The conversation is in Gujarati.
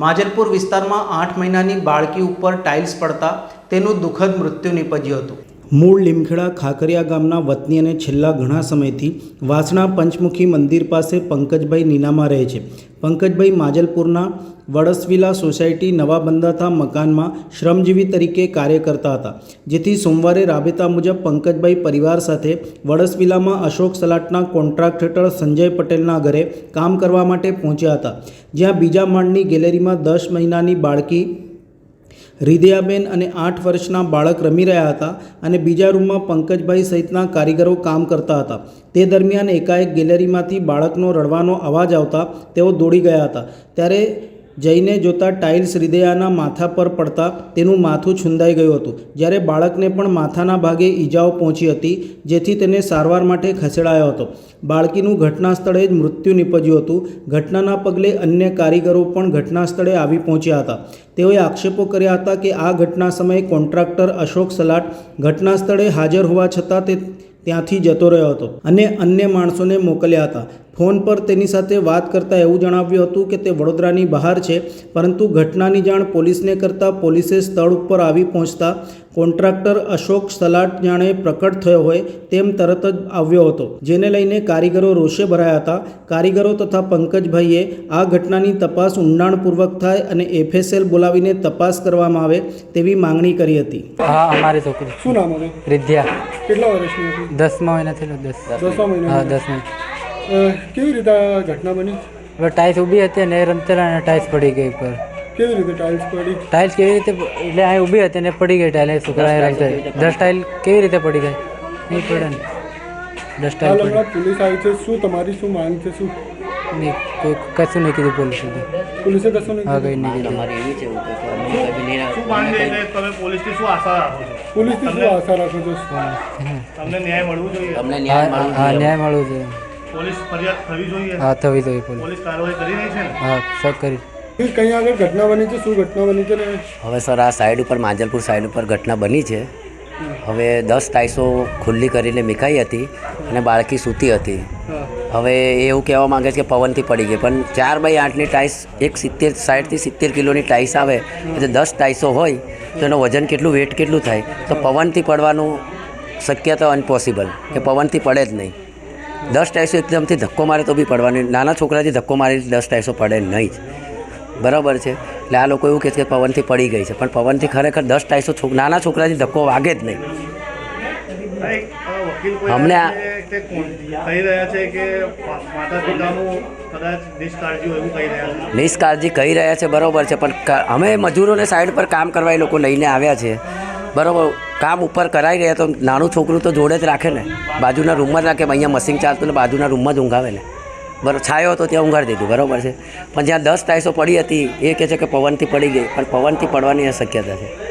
માજલપુર વિસ્તારમાં આઠ મહિનાની બાળકી ઉપર ટાઇલ્સ પડતા તેનું દુઃખદ મૃત્યુ નીપજ્યું હતું. મૂળ લીમખેડા ખાકરિયા ગામના વતની અને છેલ્લા ઘણા સમયથી વાસણા પંચમુખી મંદિર પાસે પંકજભાઈ નીનામાં રહે છે. પંકજભાઈ માજલપુરના વડસવિલા સોસાયટી નવા બંધાતા મકાનમાં શ્રમજીવી તરીકે કાર્ય કરતા હતા, જેથી સોમવારે રાબેતા મુજબ પંકજભાઈ પરિવાર સાથે વડસવિલામાં અશોક સલાટના કોન્ટ્રાક્ટ હેઠળ સંજય પટેલના ઘરે કામ કરવા માટે પહોંચ્યા હતા, જ્યાં બીજા માળની ગેલેરીમાં દસ મહિનાની બાળકી હૃદયાબેન અને આઠ વર્ષના બાળક રમી રહ્યા હતા અને બીજા રૂમમાં પંકજભાઈ સહિતના કારીગરો કામ કરતા હતા. તે દરમિયાન એકાએક ગેલેરીમાંથી બાળકનો રડવાનો અવાજ આવતા તેઓ દોડી ગયા હતા. ત્યારે જઈને જોતાં ટાઇલ્સ હૃદયાના માથા પર પડતા તેનું માથું છુંદાઈ ગયું હતું. જ્યારે બાળકને પણ માથાના ભાગે ઈજાઓ પહોંચી હતી, જેથી તેને સારવાર માટે ખસેડાયો હતો. બાળકીનું ઘટના સ્થળે જ મૃત્યુ નીપજ્યું હતું. ઘટનાના પગલે અન્ય કારીગરો પણ ઘટના સ્થળે આવી પહોંચ્યા હતા. તેઓએ આક્ષેપો કર્યા હતા કે આ ઘટના સમયે કોન્ટ્રાક્ટર અશોક સલાટ ઘટના સ્થળે હાજર હોવા છતાં તે ત્યાંથી જતો રહ્યો હતો અને અન્ય માણસોને મોકલ્યા હતા. ફોન પર તેની સાથે વાત કરતાં એવું જણાવ્યું હતું કે તે વડોદરાની બહાર છે પરંતુ ઘટનાની જાણ પોલીસને કરતાં પોલીસે સ્થળ ઉપર આવી પહોંચતા કોન્ટ્રાક્ટર અશોક સલાટ જાણે પ્રકટ થયો હોય તેમ તરત જ આવ્યો હતો જેને લઈને કારીગરો રોષે ભરાયા હતા. કારીગરો તથા પંકજભાઈએ આ ઘટનાની તપાસ ઊંડાણપૂર્વક થાય અને એફએસએલ બોલાવીને તપાસ કરવામાં આવે તેવી માંગણી કરી હતી. હા અમારી છોકરી. શું નામ હતું વિદ્યા. કેટલા વર્ષની હતી? દસમા મહિના થયેલો દસ. દસમા મહિના હા દસ મહિના કેવી રીતે આ ઘટના બની? હવે ટાઇલ્સ ઊભી હતી અને રમતેલા અને ટાઇલ્સ પડી ગઈ ઉપર. કેવી રીતે ટાઇલ્સ પડી? ટાઈલ્સ કેવી રીતે એટલે અહીં ઊભી હતી અને પડી ગઈ ટાઈલ છોકરા અહીં રમતા દસ ટાઈલ કેવી રીતે પડી ગઈ? નહીં પડે ને. દસ હમણાં પોલીસ આવી છે. શું તમારી શું માંગ છે? શું? નહીં કોઈ કશું નહીં કીધું પોલીસ પોલીસે કશું નહીં હા? કંઈ નહીં કીધું. શું? માંગે એટલે તમે પોલીસથી શું આશા રાખો છો? પોલીસથી શું આશા રાખો છો? તમને ન્યાય મળવું જોઈએ. હા હા ન્યાય મળવું જોઈએ. પોલીસ ફરિયાદ થવી જોઈએ. હા થવી જોઈએ પોલીસ. કાર્યવાહી કરી રહી છે હા સર કરી. કઈ આગળ ઘટના બની છે? શું ઘટના બની છે હવે સર આ સાઈડ ઉપર માંજલપુર સાઈડ ઉપર ઘટના બની છે. હવે દસ ટાઈસો ખુલ્લી કરીને મીકાઈ હતી અને બાળકી સૂતી હતી. હવે એ એવું કહેવા માંગે છે કે પવનથી પડી ગઈ. પણ ચાર બાય આઠની ટાઈસ એક સિત્તેર સાઠથી સિત્તેર કિલોની ટાઈસ આવે એટલે દસ ટાઈસો હોય તો એનું વજન કેટલું વેટ કેટલું થાય? તો પવનથી પડવાનું શક્યતા અનપોસિબલ કે પવનથી પડે જ નહીં. દસ ટાઈસો એકદમથી ધક્કો મારે તો બી પડવાની. નાના છોકરાથી ધક્કો મારી દસ ટાઈસો પડે નહીં જ. બરાબર છે? એટલે આ લોકો એવું કહે છે કે પવનથી પડી ગઈ છે. પણ પવનથી ખરેખર દસ ટાઈસો નાના છોકરાથી ધક્કો વાગે જ નહીં. અમને આ- નિષ્કાળજી કહી રહ્યા છે. બરાબર છે. પણ અમે મજૂરોને સાઈડ પર કામ કરવા એ લોકો લઈને આવ્યા છે. બરાબર, કામ ઉપર કરાવી રહ્યા તો નાનું છોકરું તો જોડે જ રાખે ને. બાજુના રૂમમાં જ રાખે અહીંયા મશીન ચાલતું ને બાજુના રૂમમાં જ ઊંઘાવે ને. બરાબર છાયો હતો ત્યાં ઊંઘાડી દીધું, બરાબર છે. પણ જ્યાં દસ ટાઈસો પડી હતી, એ કહે છે કે પવનથી પડી ગઈ, પણ પવનથી પડવાની શક્યતા છે.